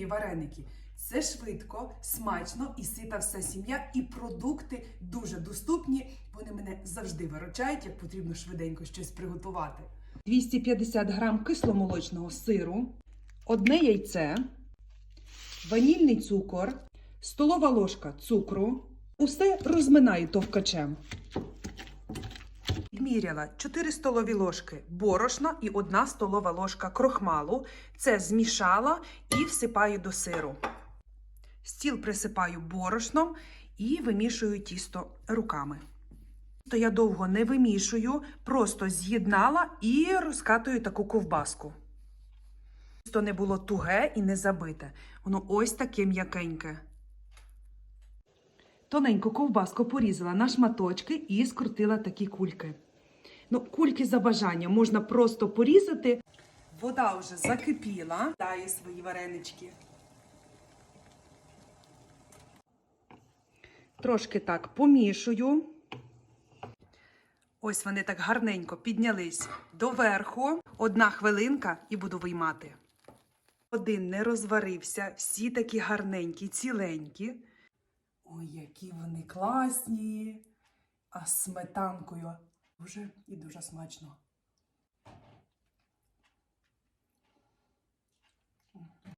сміливі вареники. Це швидко, смачно і сита вся сім'я, і продукти дуже доступні. Вони мене завжди виручають, як потрібно швиденько щось приготувати. 250 грам кисломолочного сиру, одне яйце, ванільний цукор, столова ложка цукру. Усе розминаю товкачем. Відміряла 4 столові ложки борошна і 1 столова ложка крохмалу. Це змішала і всипаю до сиру. Стіл присипаю борошном і вимішую тісто руками. То я довго не вимішую, просто з'єднала і розкатую таку ковбаску. Тісто не було туге і не забите. Воно ось таке м'якеньке. Тоненьку ковбаску порізала на шматочки і скрутила такі кульки. Ну, кульки за бажанням можна просто порізати. Вода вже закипіла, даю свої варенички. Трошки так помішую. Ось вони так гарненько піднялись доверху. Одна хвилинка і буду виймати. Один не розварився, всі такі гарненькі, ціленькі. Ой, які вони класні! А з сметанкою дуже і дуже смачно.